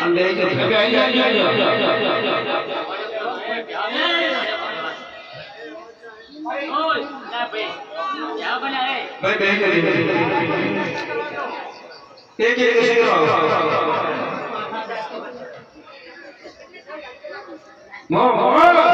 આ લે કે હવે આઈ જા, આઈ જા, આઈ જા. ભાઈ બે કરી કે કે કે મો, મો, મો.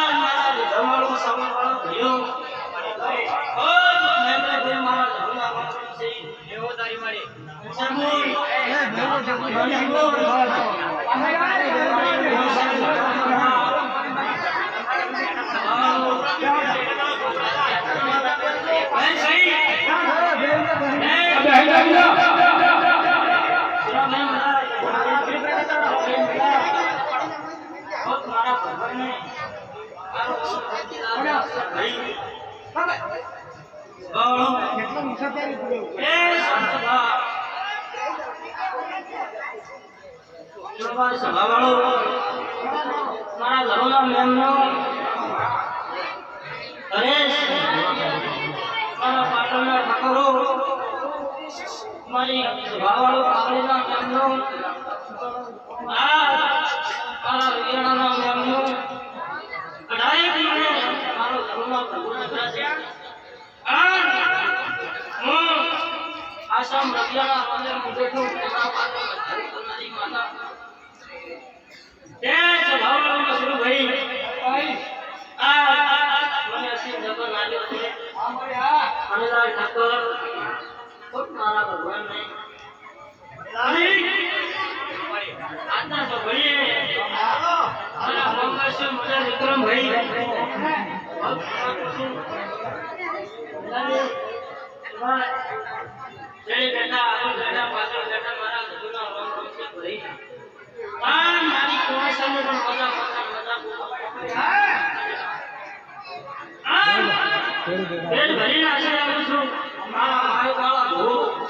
મારા ઘરોના મેમનો હરેશ મારી સભાવાળો પાઘડીના મેમનો આ મારા વિયાણાના મેમનો કઢાઈ દીને મારો ઘરોના પૂર્ણ આ હું આસામ રબિયાના મંદિર મુજબનું તેના પાત્ર કરનારી માતા. તે સભાવાળો મસરૂભાઈ. આ મને અસીમ જગન આવ્યો છે. મનલાલ ઠાકોર. ખુદ મારા ભગવાનને. આજના સભાઈએ મારા મોંઘાશી મજા વિક્રમભાઈ જય બેટા આગળ બેટા પાછળ બેટા મારા ગજુના રોમ રોમ છે ભાઈ. આ મારી પણ મજા મજા મજા પેટ ભરીને આવું છું. મારા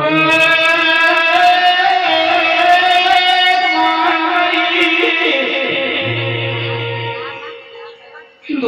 Yeah.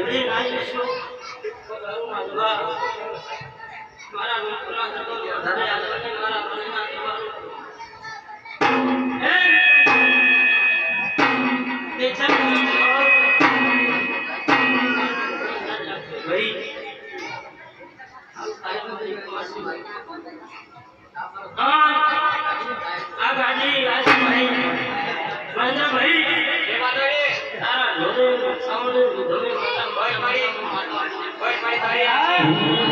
ધડી નાઈ છું. મારા વધારે આગળ મારા મનના જુગાર. હે! તે છે ભાઈ મહેન્દ્રભાઈ તારા લોરે સાંભળે ધોરે માતા ભાઈ